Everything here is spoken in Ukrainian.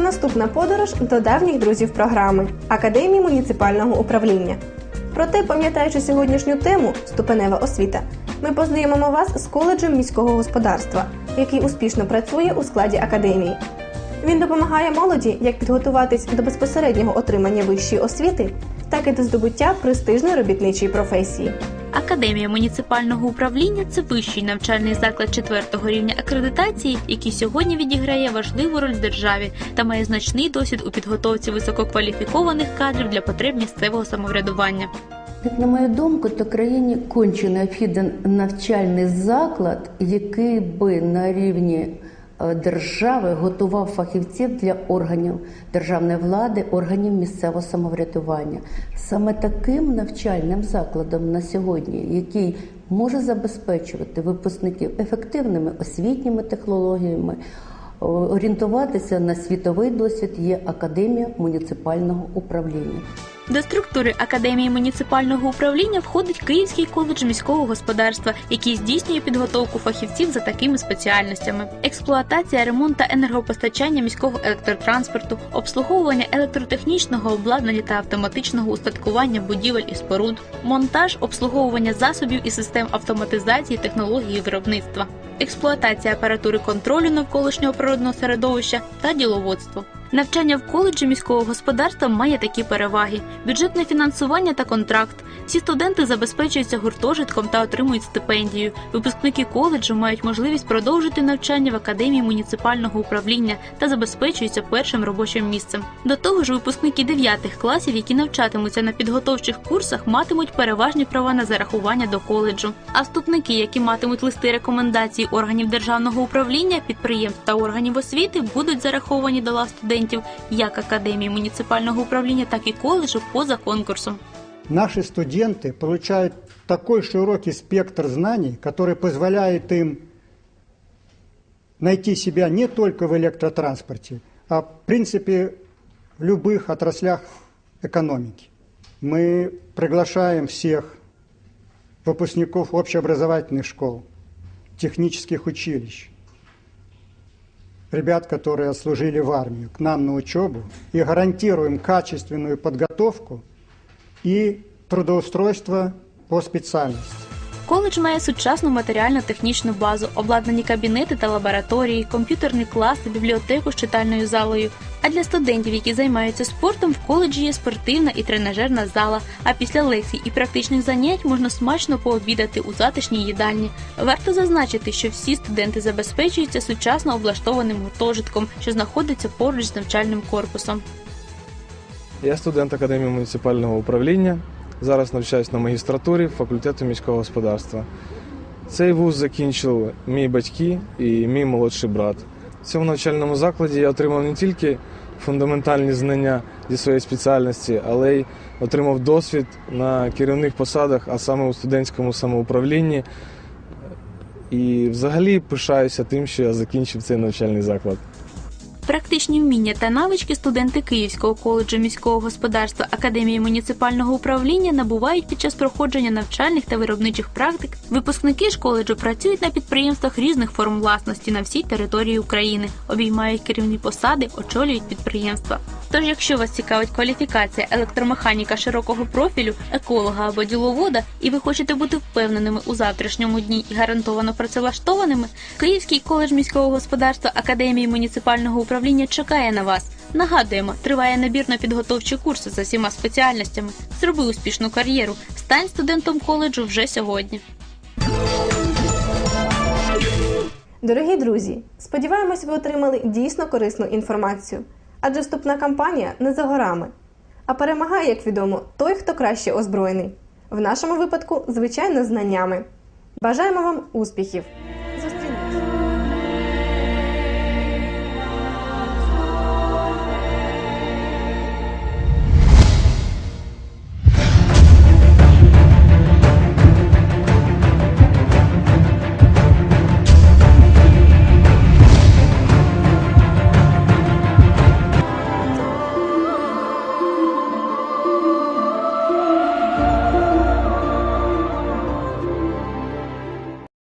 Наступна подорож до давніх друзів програми Академії муніципального управління. Проте, пам'ятаючи сьогоднішню тему ступенева освіта, ми познайомимо вас з коледжем міського господарства, який успішно працює у складі академії. Він допомагає молоді як підготуватись до безпосереднього отримання вищої освіти, так і до здобуття престижної робітничої професії. Академія муніципального управління це вищий навчальний заклад четвертого рівня акредитації, який сьогодні відіграє важливу роль в державі та має значний досвід у підготовці висококваліфікованих кадрів для потреб місцевого самоврядування. Як на мою думку, то країні конче необхіден навчальний заклад, який би на рівні держави готував фахівців для органів державної влади, органів місцевого самоврядування. Саме таким навчальним закладом на сьогодні, який може забезпечувати випускників ефективними освітніми технологіями, орієнтуватися на світовий досвід, є Академія муніципального управління. До структури Академії муніципального управління входить Київський коледж міського господарства, який здійснює підготовку фахівців за такими спеціальностями: експлуатація, ремонт та енергопостачання міського електротранспорту, обслуговування електротехнічного обладнання та автоматичного устаткування будівель і споруд, монтаж, обслуговування засобів і систем автоматизації технології виробництва, експлуатація апаратури контролю навколишнього природного середовища та діловодство. Навчання в коледжі міського господарства має такі переваги: бюджетне фінансування та контракт. Всі студенти забезпечуються гуртожитком та отримують стипендію. Випускники коледжу мають можливість продовжити навчання в академії муніципального управління та забезпечуються першим робочим місцем. До того ж, випускники 9 класів, які навчатимуться на підготовчих курсах, матимуть переважні права на зарахування до коледжу. А вступники, які матимуть листи рекомендацій органів державного управління, підприємств та органів освіти, будуть зараховані до лав студентів як академії муніципального управління, так і коледжу поза конкурсом. Наши студенты получают такой широкий спектр знаний, который позволяет им найти себя не только в электротранспорте, а в принципе в любых отраслях экономики. Мы приглашаем всех выпускников общеобразовательных школ, технических училищ, ребят, которые служили в армию, к нам на учебу и гарантируем качественную подготовку и трудоустройство по специальности. Коледж має сучасну матеріально-технічну базу, обладнані кабінети та лабораторії, комп'ютерний клас бібліотеку з читальною залою. А для студентів, які займаються спортом, в коледжі є спортивна і тренажерна зала. А після лекцій і практичних занять можна смачно пообідати у затишній їдальні. Варто зазначити, що всі студенти забезпечуються сучасно облаштованим гуртожитком, що знаходиться поруч з навчальним корпусом. Я студент Академії муніципального управління. Зараз навчаюсь на магістратурі факультету міського господарства. Цей вуз закінчили мій батьки і мій молодший брат. В цьому навчальному закладі я отримав не тільки фундаментальні знання зі своєї спеціальності, але й отримав досвід на керівних посадах, а саме у студентському самоуправлінні. І взагалі пишаюся тим, що я закінчив цей навчальний заклад. Практичні вміння та навички студенти Київського коледжу міського господарства Академії муніципального управління набувають під час проходження навчальних та виробничих практик. Випускники ж коледжу працюють на підприємствах різних форм власності на всій території України, обіймають керівні посади, очолюють підприємства. Тож, якщо вас цікавить кваліфікація електромеханіка широкого профілю, еколога або діловода, і ви хочете бути впевненими у завтрашньому дні і гарантовано працевлаштованими, Київський коледж міського господарства Академії муніципального управління чекає на вас. Нагадуємо, триває набір на підготовчі курси за всіма спеціальностями. Зроби успішну кар'єру. Стань студентом коледжу вже сьогодні. Дорогі друзі, сподіваємось, ви отримали дійсно корисну інформацію, адже вступна кампанія не за горами. А перемагає, як відомо, той, хто краще озброєний. В нашому випадку, звичайно, знаннями. Бажаємо вам успіхів!